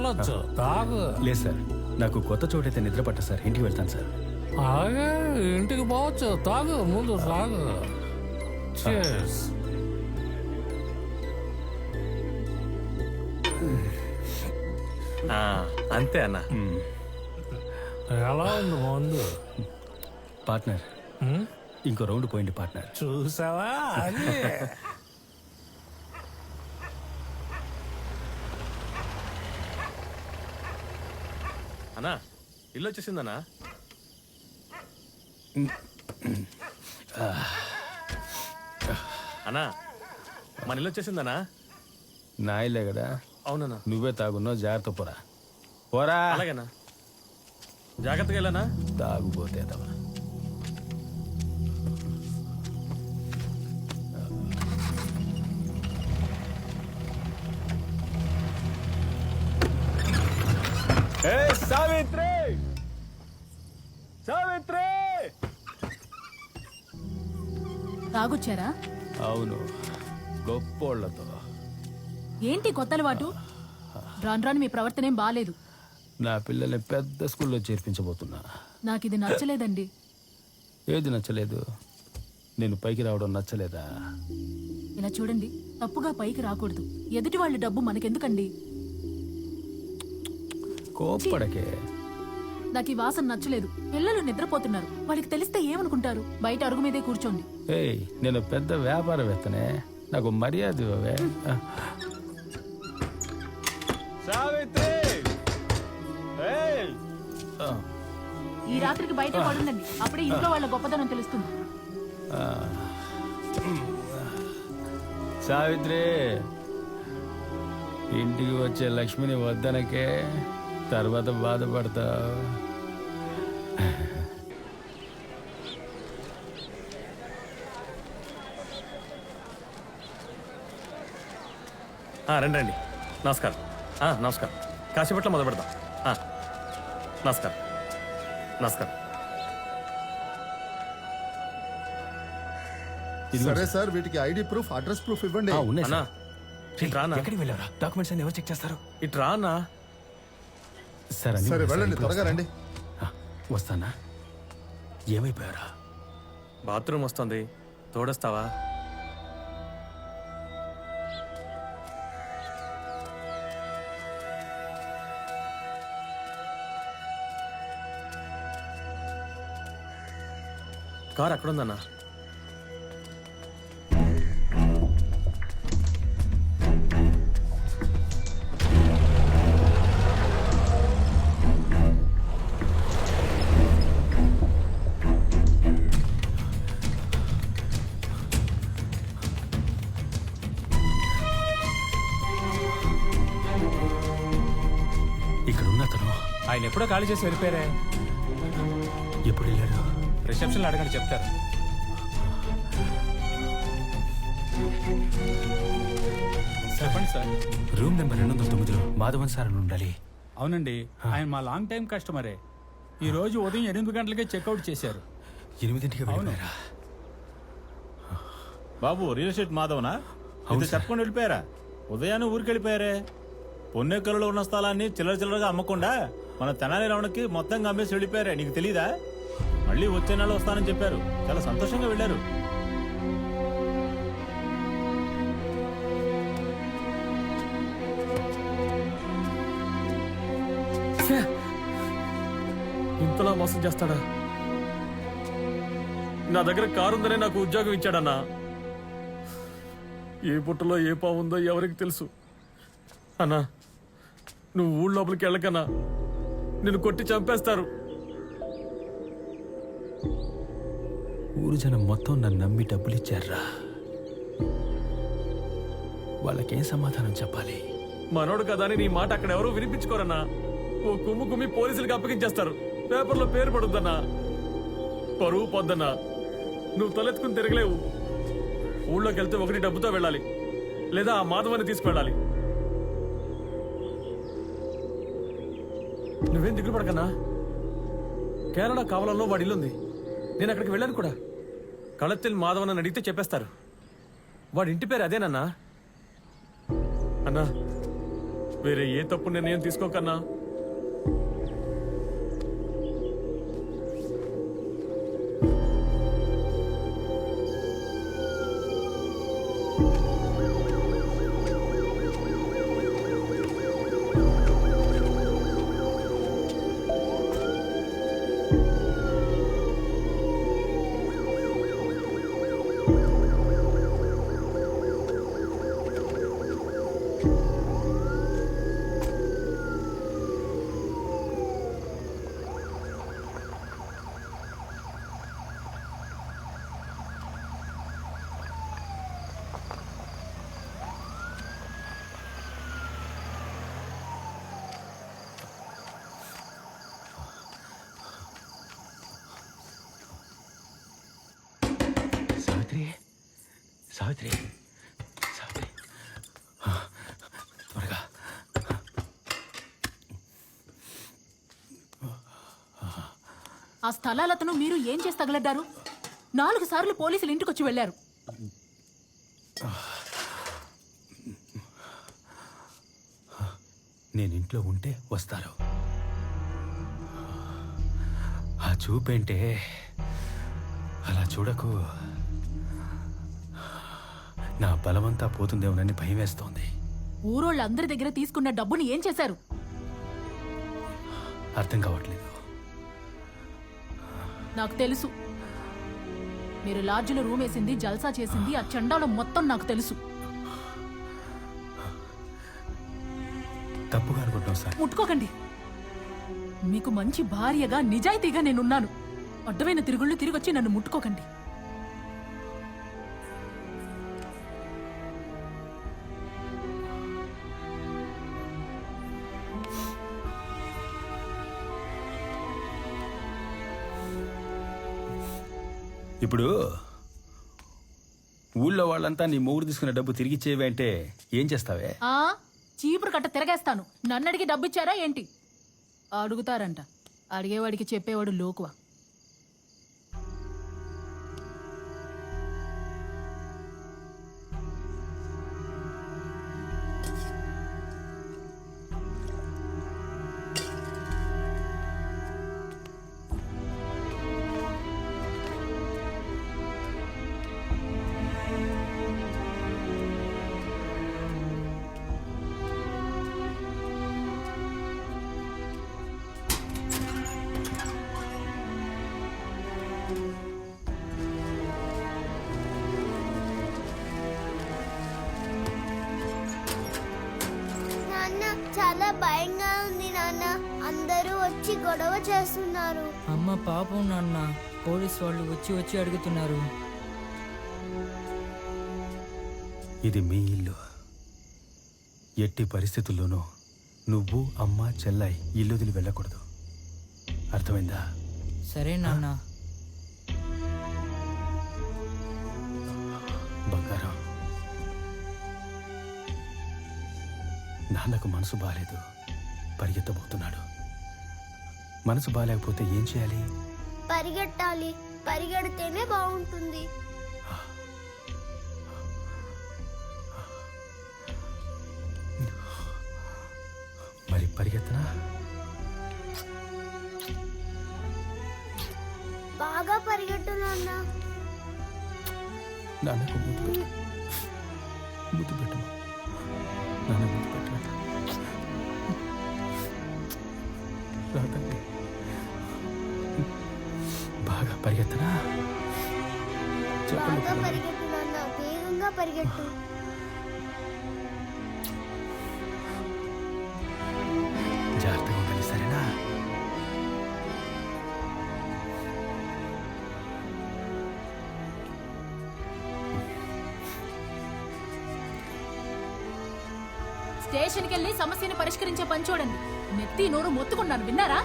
వెళ్ళొచ్చు. తాగు. లేదు సార్ నాకు కొత్త చోటైతే నిద్ర పట్ట సార్ ఇంటికి వెళ్తాను సార్. ఇంటికి పోవచ్చు. తాగు ముందు తాగు. Cheers. ఆ, అంతే అన్న. ఎలా ఉంది మందు? పార్ట్నర్? ఇంకో రౌండ్ పోయింది పార్ట్నర్. చూసావా? అది అన్నా ఇల్లు వచ్చేసిందన్నా. అన్నా మన ఇల్లు వచ్చేసిందనా నా ఇల్లే కదా? అవునన్నా. నువ్వే తాగున్నావు జాగ్రత్త పోరా. పోరా. అలాగేనా? జాగ్రత్తగా వెళ్ళానా? తాగుపోతే తవా సావిత్రి! సావిత్రి! తాగొచ్చారా? అవును. గొప్పోళ్ళతో ఏంటి కొత్త అలవాటు రాను రాను మీ ప్రవర్తన ఏం బాలేదు. నా పిల్లల్ని పెద్ద స్కూల్లో చేర్పించబోతున్నా. నాకు ఇది నచ్చలేదండి. ఏది నచ్చలేదు? నేను పైకి రావడం నచ్చలేదా? ఇలా చూడండి తప్పుగా పైకి రాకూడదు. ఎదుటి వాళ్ళ డబ్బు మనకెందుకండి? కోప్పడకే. నాకు ఈ వాసన నచ్చలేదు. పిల్లలు నిద్రపోతున్నారు. వాళ్ళకి తెలిస్తే ఏమనుకుంటారు? బయట అరుగు మీదే కూర్చోండి. ఏయ్ నేను పెద్ద వ్యాపారవేత్తనే. నాకు మర్యాద ఇవ్వవే. సావిత్రి! ఏయ్! ఆ, ఈ రాత్రికి బయట పడుందండి అప్పుడే ఇంట్లో వాళ్ళ గొప్పతనం తెలుస్తుంది. సావిత్రి! ఇంటికి వచ్చే లక్ష్మిని వద్దనకే. తర్వాత బాధపడతావు ఆ, రండి రండి. నమస్కారం. ఆ, నమస్కారం. కాసేపట్లో మొదలు పెడదాం. ఆ, నమస్కారం. నమస్కారం. సరే సార్. వీటికి ఐడి ప్రూఫ్ అడ్రస్ ప్రూఫ్ ఇవ్వండి. ఆ, ఉన్నాయి ఎక్కడికి వెళ్ళారా డాక్యుమెంట్స్ అన్ని ఎవరు చెక్ చేస్తారు? ఇటు రానా? సార్ అన్ని సరే సార్. వెళ్ళండి త్వరగా వస్తాను. రండి వస్తానా ఏమైపోయారా బాత్రూమ్ వస్తుంది తోడొస్తావా కార్ అక్కడ ఉందన్నా ఆయన ఎప్పుడో ఖాళీ చేసి వెళ్ళిపోయారే? ఎప్పుడు వెళ్ళారు రిసెప్షన్లో అడగండి చెప్తారు. చెప్పండి సార్. రూమ్ నెంబర్ రెండు వందల తొమ్మిదిలో మాధవన్ సార్ అని ఉండాలి. అవునండి ఆయన మా లాంగ్ టైం కస్టమరే ఈ రోజు ఉదయం ఎనిమిది గంటలకే చెక్అవుట్ చేశారు. ఎనిమిదింటికి వెళ్ళిపోయారా? బాబు రియల్ ఎస్టేట్ మాధవనా? అవును ఇది సార్. చెప్పకుండా వెళ్ళిపోయారా? ఉదయాన్నే ఊరికి వెళ్ళిపోయారే పొన్నెక్కలలో ఉన్న స్థలాన్ని చిల్లర చిల్లరగా అమ్మకుండా మన తెనాలి రమణకి మొత్తంగా అమ్మేసి వెళ్ళిపోయారే నీకు తెలీదా? మళ్ళీ వచ్చే నెల వస్తానని చెప్పారు. చాలా సంతోషంగా వెళ్ళారు. ఇంతలా మోసం చేస్తాడా? నా దగ్గర కారు ఉందనే నాకు ఉద్యోగం ఇచ్చాడన్నా. ఏ పుట్టలో ఏ పావు ఉందో ఎవరికి తెలుసు? అన్నా నువ్వు ఊళ్ళోపలికి వెళ్ళకన్నా. నిన్ను కొట్టి చంపేస్తారు. ఊరు జనం మొత్తం నన్ను నమ్మి డబ్బులు ఇచ్చారా వాళ్ళకేం సమాధానం చెప్పాలి? మనోడు కదా అని నీ మాట అక్కడ ఎవరు వినిపించుకోరన్నా. ఓ కుమ్ము కుమ్మి పోలీసులకు అప్పగించేస్తారు. పేపర్లో పేరు పడుద్దన్నా. పరువు పొద్దన్నా. నువ్వు తలెత్తుకుని తిరగలేవు. ఊళ్ళోకి వెళ్తే ఒకటి డబ్బుతో వెళ్ళాలి. లేదా ఆ మాధవాన్ని తీసుకువెళ్ళాలి. నువ్వేం దిగులు పడకన్నా కేరళ కావలంలో వాడి ఇల్లుంది. నేను అక్కడికి వెళ్ళాను కూడా. కళత్తిల్ మాధవన్ అని అడిగితే చెప్పేస్తారు. వాడి ఇంటి పేరు అదేనన్నా? అన్నా వేరే ఏ తప్పు నిర్ణయం తీసుకోకన్నా? సావిత్రి. సావిత్రి. త్వరగా. ఆ స్థలాలతను మీరు ఏం చేసి తగలడ్డారు నాలుగు సార్లు పోలీసులు ఇంటికొచ్చి వెళ్ళారు నేను ఇంట్లో ఉంటే వస్తారు. ఆ చూపేంటే అలా చూడకు. నా బలమంతా పోతుందేమోనని భయం వేస్తోంది. ఊరోళ్ళందరి దగ్గర తీసుకున్న డబ్బుని ఏం చేశారు? అర్థం కావట్లేదు. నాకు తెలుసు. మీరు లాడ్జిలో రూమ్ వేసింది జల్సా చేసింది ఆ చండాలం మొత్తం నాకు తెలుసు. తప్పుగా అనుకుంటున్నావు సార్. ముట్టుకోకండి. మీకు మంచి భార్యగా నిజాయితీగా నేనున్నాను. అడ్డమైన తిరుగుళ్ళు తిరిగొచ్చి నన్ను ముట్టుకోకండి. ఇప్పుడు ఊళ్ళో వాళ్ళంతా నీ మూడు తీసుకున్న డబ్బు తిరిగి అంటే ఏం చేస్తావే? ఆ చీపురు కట్ట తిరగేస్తాను. నన్ను అడిగి డబ్బిచ్చారా ఏంటి? అడుగుతారంట. అడిగేవాడికి చెప్పేవాడు లోకువా. చాలా భయంగా ఉంది నాన్న. అందరూ వచ్చి గొడవ చేస్తున్నారు. అమ్మ పాపం నాన్న. పోలీస్ వాళ్ళు వచ్చి వచ్చి అడుగుతున్నారు. ఇది మీ ఇల్లు. ఎట్టి పరిస్థితుల్లోనూ నువ్వు అమ్మ చెల్లాయి ఇల్లు వదిలి వెళ్ళకూడదు. అర్థమైందా? సరే నాన్న. బంగారం. నాన్నకు మనసు బాలేదు. పరిగెత్తబోతున్నాడు. మనసు బాగాలేకపోతే ఏం చేయాలి? పరిగెట్టాలి. పరిగెడితేనే బాగుంటుంది. మరి పరిగెత్తనా? బాగా పరిగెట్టు నాన్న. నాన్నకు ముద్దు పెట్టు. ముద్దు పెట్టు. నాన్న తండ్రి. బాగా పరిగెత్తనా? బాగా నాన్న వేగంగా పరిగెట్టు జాగ్రత్తగా స్టేషన్కి వెళ్ళి సమస్యను పరిష్కరించే పని చూడండి. నెత్తి నోరు మొత్తుకున్నాను విన్నారా?